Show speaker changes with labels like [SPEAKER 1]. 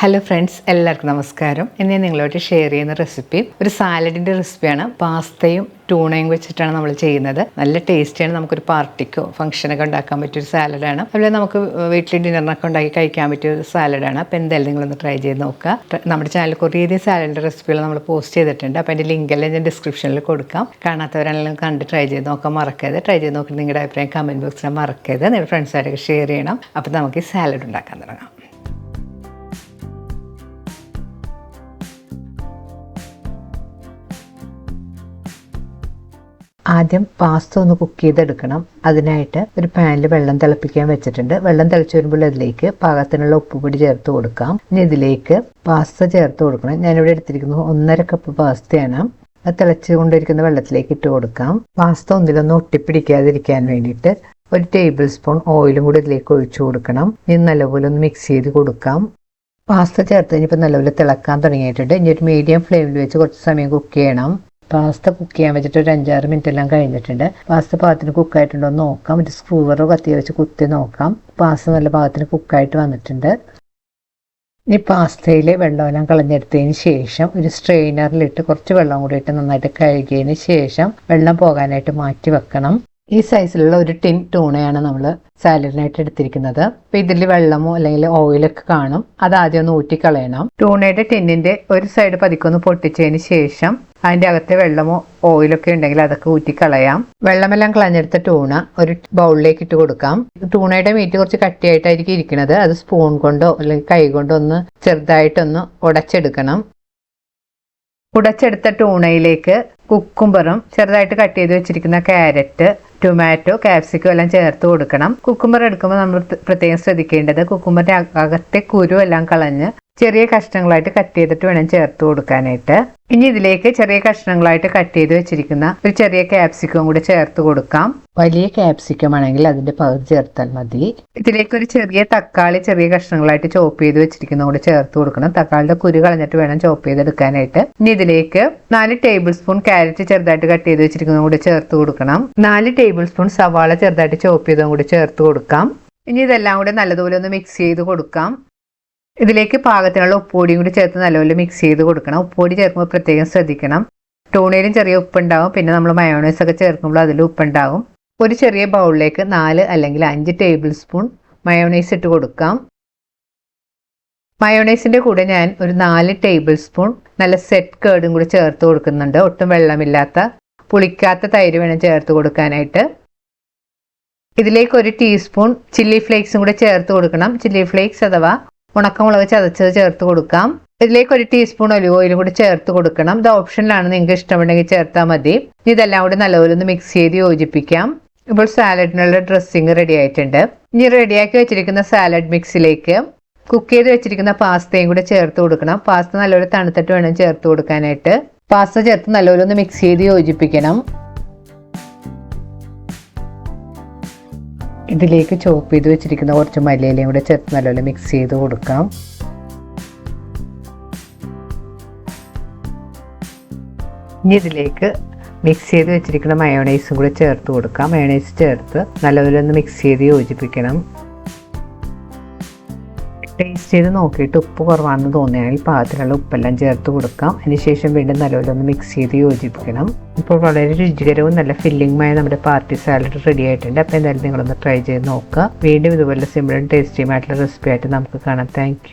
[SPEAKER 1] Hello friends എല്ലാവർക്കും നമസ്കാരം. ഇന്ന് ഞാൻ നിങ്ങളോട് ഷെയർ ചെയ്യുന്ന റെസിപ്പി ഒരു സാലഡിന്റെ റെസിപ്പിയാണ് പാസ്തയും ടൂണയും വെച്ചിട്ടാണ് നമ്മൾ ചെയ്യുന്നത്. നല്ല ടേസ്റ്റിയാണ് നമുക്കൊരു പാർട്ടിക്കോ ഫംഗ്ഷനൊക്കെ ഉണ്ടാക്കാൻ പറ്റിയൊരു സാലഡാണ് അതുപോലെ നമുക്ക് വീട്ടിൽ ഡിന്നറിനൊക്കെ ഉണ്ടാക്കി കഴിക്കാൻ പറ്റിയ ഒരു സാലഡാണ് അപ്പോൾ എന്തായാലും നിങ്ങളൊന്ന് ട്രൈ ചെയ്ത് നോക്കുക. നമ്മുടെ ചാനൽ കുറേയധികം സാലഡിന്റെ റെസിപ്പികൾ നമ്മൾ പോസ്റ്റ് ചെയ്തിട്ടുണ്ട്. അപ്പോൾ അതിന്റെ ലിങ്കെല്ലാം ഞാൻ ഡിസ്ക്രിപ്ഷനിൽ കൊടുക്കാം. കാണാത്തവരാണെങ്കിലും കണ്ട് ട്രൈ ചെയ്ത് നോക്കാൻ മറക്കരുത്. ട്രൈ ചെയ്ത് നോക്കി നിങ്ങളുടെ അഭിപ്രായം കമന്റ് ബോക്സിൽ മറക്കരുത്. നിങ്ങളുടെ ഫ്രണ്ട്സായിട്ടൊക്കെ ഷെയർ ചെയ്യണം. അപ്പോൾ നമുക്ക് ഈ സാലഡ് ഉണ്ടാക്കാൻ തുടങ്ങാം. ആദ്യം പാസ്ത ഒന്ന് കുക്ക് ചെയ്തെടുക്കണം. അതിനായിട്ട് ഒരു പാനിൽ വെള്ളം തിളപ്പിക്കാൻ വെച്ചിട്ടുണ്ട്. വെള്ളം തിളച്ചു വരുമ്പോൾ അതിലേക്ക് പാകത്തിനുള്ള ഉപ്പുപൊടി ചേർത്ത് കൊടുക്കാം. ഇനി ഇതിലേക്ക് പാസ്ത ചേർത്ത് കൊടുക്കണം. ഞാനിവിടെ എടുത്തിരിക്കുന്നത് ഒന്നര കപ്പ് പാസ്തയാണ് അത് തിളച്ച് കൊണ്ടിരിക്കുന്ന വെള്ളത്തിലേക്ക് ഇട്ട് കൊടുക്കാം. പാസ്ത ഒന്നിലൊന്നും ഒട്ടിപ്പിടിക്കാതിരിക്കാൻ വേണ്ടിയിട്ട് ഒരു ടേബിൾ സ്പൂൺ ഓയിലും കൂടി ഇതിലേക്ക് ഒഴിച്ചു കൊടുക്കണം. ഇനി നല്ലപോലെ ഒന്ന് മിക്സ് ചെയ്ത് കൊടുക്കാം. പാസ്ത ചേർത്ത് കഴിഞ്ഞപ്പോൾ നല്ലപോലെ തിളക്കാൻ തുടങ്ങിയിട്ടുണ്ട്. ഇനി ഒരു മീഡിയം ഫ്ലെയിമിൽ വെച്ച് കുറച്ച് സമയം കുക്ക് ചെയ്യണം. പാസ്ത കുക്ക് ചെയ്യാൻ വെച്ചിട്ട് ഒരു അഞ്ചാറ് മിനിറ്റ് എല്ലാം കഴിഞ്ഞിട്ടുണ്ട്. പാസ്ത പാകത്തിന് കുക്കായിട്ടുണ്ടോ എന്ന് നോക്കാം. ഒരു സ്ക്രൂവറോ കത്തി വെച്ച് കുത്തി നോക്കാം. പാസ്ത നല്ല പാകത്തിന് കുക്കായിട്ട് വന്നിട്ടുണ്ട്. ഇനി പാസ്തയിലെ വെള്ളമെല്ലാം കളഞ്ഞെടുത്തതിന് ശേഷം ഒരു സ്ട്രെയിനറിലിട്ട് കുറച്ച് വെള്ളം കൂടി ഇട്ട് നന്നായിട്ട് കഴുകിയതിന് ശേഷം വെള്ളം പോകാനായിട്ട് മാറ്റി വെക്കണം. ഈ സൈസിലുള്ള ഒരു ടിൻ ടൂണയാണ് നമ്മൾ സാലഡിനായിട്ട് എടുത്തിരിക്കുന്നത്. അപ്പൊ ഇതിൽ വെള്ളമോ അല്ലെങ്കിൽ ഓയിലൊക്കെ കാണും. അത് ആദ്യം ഒന്ന് ഊറ്റിക്കളയണം. ടൂണയുടെ ടിന്നിന്റെ ഒരു സൈഡ് പതിക്കൊന്ന് പൊട്ടിച്ചതിന് ശേഷം അതിന്റെ അകത്തെ വെള്ളമോ ഓയിലൊക്കെ ഉണ്ടെങ്കിൽ അതൊക്കെ ഊറ്റിക്കളയാം. വെള്ളമെല്ലാം കളഞ്ഞെടുത്ത ടൂണ ഒരു ബൗളിലേക്ക് ഇട്ട് കൊടുക്കാം. ടൂണയുടെ മീറ്റ് കുറച്ച് കട്ടിയായിട്ടായിരിക്കും ഇരിക്കുന്നത് അത് സ്പൂൺ കൊണ്ടോ അല്ലെങ്കിൽ കൈ കൊണ്ടോ ഒന്ന് ചെറുതായിട്ടൊന്ന് ഉടച്ചെടുക്കണം. ഉടച്ചെടുത്ത ടൂണയിലേക്ക് കുക്കുംബറും ചെറുതായിട്ട് കട്ട് ചെയ്ത് വെച്ചിരിക്കുന്ന ക്യാരറ്റ് ടൊമാറ്റോ കാപ്സിക്കോ എല്ലാം ചേർത്ത് കൊടുക്കണം. കുക്കുംബർ എടുക്കുമ്പോൾ നമ്മൾ പ്ര- പ്രത്യേകം ശ്രദ്ധിക്കേണ്ടത് കുക്കുംബറിന്റെ അകത്തെ കുരു എല്ലാം കളഞ്ഞ് ചെറിയ കഷ്ണങ്ങളായിട്ട് കട്ട് ചെയ്തിട്ട് വേണം ചേർത്ത് കൊടുക്കാനായിട്ട്. ഇനി ഇതിലേക്ക് ചെറിയ കഷ്ണങ്ങളായിട്ട് കട്ട് ചെയ്ത് വെച്ചിരിക്കുന്ന ഒരു ചെറിയ ക്യാപ്സിക്കം കൂടി ചേർത്ത് കൊടുക്കാം. വലിയ ക്യാപ്സിക്കം ആണെങ്കിൽ അതിന്റെ പകുതി ചേർത്താൽ മതി. ഇതിലേക്ക് ഒരു ചെറിയ തക്കാളി ചെറിയ കഷ്ണങ്ങളായിട്ട് ചോപ്പ് ചെയ്ത് വെച്ചിരിക്കുന്ന കൂടി ചേർത്ത് കൊടുക്കണം. തക്കാളിയുടെ കുരു കളഞ്ഞിട്ട് വേണം ചോപ്പ് ചെയ്തെടുക്കാനായിട്ട്. ഇനി ഇതിലേക്ക് നാല് ടേബിൾ സ്പൂൺ ക്യാരറ്റ് ചെറുതായിട്ട് കട്ട് ചെയ്ത് വെച്ചിരിക്കുന്ന കൂടി ചേർത്ത് കൊടുക്കണം. നാല് ടേബിൾ സ്പൂൺ സവാള ചെറുതായിട്ട് ചോപ്പ് ചെയ്തതും കൂടി ചേർത്ത് കൊടുക്കാം. ഇനി ഇതെല്ലാം കൂടി നല്ലതുപോലെ ഒന്ന് മിക്സ് ചെയ്ത് കൊടുക്കാം. ഇതിലേക്ക് പാകത്തിനുള്ള ഉപ്പുപൊടിയും കൂടി ചേർത്ത് നല്ലപോലെ മിക്സ് ചെയ്ത് കൊടുക്കണം. ഉപ്പുപൊടി ചേർക്കുമ്പോൾ പ്രത്യേകം ശ്രദ്ധിക്കണം. ടൂണയിലും ചെറിയ ഉപ്പുണ്ടാവും. പിന്നെ നമ്മൾ മയോണൈസ് ഒക്കെ ചേർക്കുമ്പോൾ അതിൽ ഉപ്പുണ്ടാവും. ഒരു ചെറിയ ബൗളിലേക്ക് നാല് അല്ലെങ്കിൽ അഞ്ച് ടേബിൾ സ്പൂൺ മയോണൈസ് ഇട്ട് കൊടുക്കാം. മയോണൈസിന്റെ കൂടെ ഞാൻ ഒരു നാല് ടേബിൾ സ്പൂൺ നല്ല സെറ്റ് കേർഡും കൂടി ചേർത്ത് കൊടുക്കുന്നുണ്ട്. ഒട്ടും വെള്ളമില്ലാത്ത പുളിക്കാത്ത തൈര് വേണം ചേർത്ത് കൊടുക്കാനായിട്ട്. ഇതിലേക്ക് ഒരു ടീസ്പൂൺ ചില്ലി ഫ്ലേക്സും കൂടെ ചേർത്ത് കൊടുക്കണം. ചില്ലി ഫ്ലേക്സ് അഥവാ ഉണക്കമുളക് ചതച്ചത് ചേർത്ത് കൊടുക്കാം. ഇതിലേക്ക് ഒരു ടീസ്പൂൺ ഒലിവ് ഓയിലും കൂടി ചേർത്ത് കൊടുക്കണം. ഇത് ഓപ്ഷനിലാണ് നിങ്ങൾക്ക് ഇഷ്ടമുണ്ടെങ്കിൽ ചേർത്താൽ മതി. ഇതെല്ലാം കൂടി നല്ലപോലെ ഒന്ന് മിക്സ് ചെയ്ത് യോജിപ്പിക്കാം. ഇപ്പോൾ സാലഡിനുള്ള ഡ്രസ്സിങ് റെഡി ആയിട്ടുണ്ട്. ഇനി റെഡിയാക്കി വെച്ചിരിക്കുന്ന സാലഡ് മിക്സിലേക്ക് കുക്ക് ചെയ്ത് വെച്ചിരിക്കുന്ന പാസ്തയും കൂടി ചേർത്ത് കൊടുക്കണം. പാസ്ത നല്ലപോലെ തണുത്തിട്ട് വേണം ചേർത്ത് കൊടുക്കാനായിട്ട്. പാസ്ത ചേർത്ത് നല്ലപോലെ ഒന്ന് മിക്സ് ചെയ്ത് യോജിപ്പിക്കണം. ഇതിലേക്ക് ചോപ്പ് ചെയ്ത് വെച്ചിരിക്കുന്ന കുറച്ച് മല്ലിയിലയും കൂടെ ചേർത്ത് നല്ലപോലെ മിക്സ് ചെയ്ത് കൊടുക്കാം. ഇനി ഇതിലേക്ക് മിക്സ് ചെയ്ത് വെച്ചിരിക്കുന്ന മയോണൈസും കൂടെ ചേർത്ത് കൊടുക്കാം. മയോണൈസ് ചേർത്ത് നല്ലപോലെ ഒന്ന് മിക്സ് ചെയ്ത് യോജിപ്പിക്കണം. ടേസ്റ്റ് ചെയ്ത് നോക്കിയിട്ട് ഉപ്പ് കുറവാണെന്ന് തോന്നിയാൽ പാകത്തിനുള്ള ഉപ്പെല്ലാം ചേർത്ത് കൊടുക്കാം. അതിനുശേഷം വീണ്ടും നല്ലപോലെ ഒന്ന് മിക്സ് ചെയ്ത് യോജിപ്പിക്കണം. ഇപ്പോൾ വളരെ രുചികരവും നല്ല ഫില്ലിങ്ങുമായ നമ്മുടെ പാർട്ടി സാലഡ് റെഡി ആയിട്ടുണ്ട്. അപ്പോൾ എന്തായാലും നിങ്ങളൊന്ന് ട്രൈ ചെയ്ത് നോക്കുക. വീണ്ടും ഇതുപോലെ സിമ്പിളും ടേസ്റ്റിയുമായിട്ടുള്ള റെസിപ്പി ആയിട്ട് നമുക്ക് കാണാം. താങ്ക്